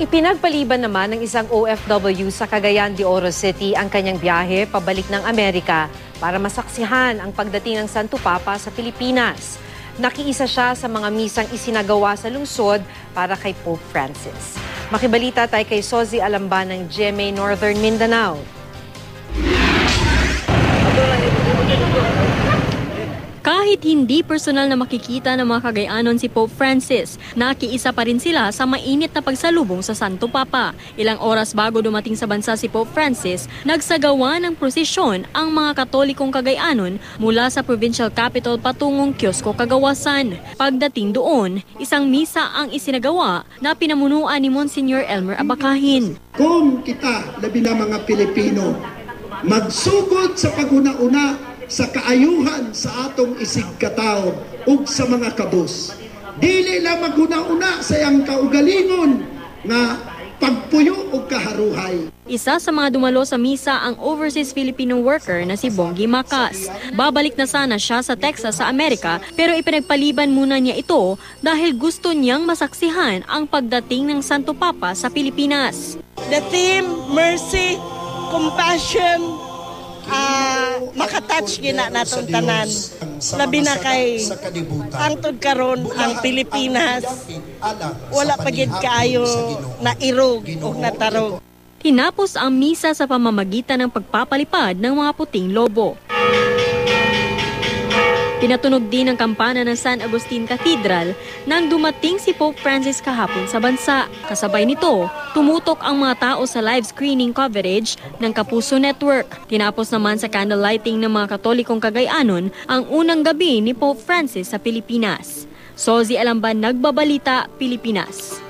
Ipinagpaliban naman ng isang OFW sa Cagayan de Oro City ang kanyang biyahe pabalik ng Amerika para masaksihan ang pagdating ng Santo Papa sa Pilipinas. Nakiisa siya sa mga misang isinagawa sa lungsod para kay Pope Francis. Makibalita tayo kay Sozi Alamban ng GMA Northern Mindanao. Kahit hindi personal na makikita ng mga Cagayanon si Pope Francis, nakiisa pa rin sila sa mainit na pagsalubong sa Santo Papa. Ilang oras bago dumating sa bansa si Pope Francis, nagsagawa ng prosesyon ang mga Katolikong Cagayanon mula sa provincial capital patungong Kiosko Kagawasan. Pagdating doon, isang misa ang isinagawa na pinamunuan ni Monsignor Elmer Abakahin. Kung kita, labi na mga Pilipino, magsugod sa paguna-una sa kaayuhan sa atong isig katao ug sa mga kabus. Dili lang maguna-una sa iyang kaugalingon nga pagpuyo ug kaharuhay. Isa sa mga dumalo sa misa ang overseas Filipino worker na si Bongi Macas. Babalik na sana siya sa Texas sa Amerika pero ipinagpaliban muna niya ito dahil gusto niyang masaksihan ang pagdating ng Santo Papa sa Pilipinas. The theme, mercy, compassion, ah makatouch gina natong tanan. Labi na kay hangtod karon ang Pilipinas wala pa gid kaayo na irog o natarog. Tinapos ang misa sa pamamagitan ng pagpapalipad ng mga puting lobo. Pinatunog din ang kampana ng San Agustin Cathedral nang dumating si Pope Francis kahapon sa bansa. Kasabay nito, tumutok ang mga tao sa live screening coverage ng Kapuso Network. Tinapos naman sa candle lighting ng mga Katolikong Cagayanon ang unang gabi ni Pope Francis sa Pilipinas. Sozi Alamban, Nagbabalita, Pilipinas.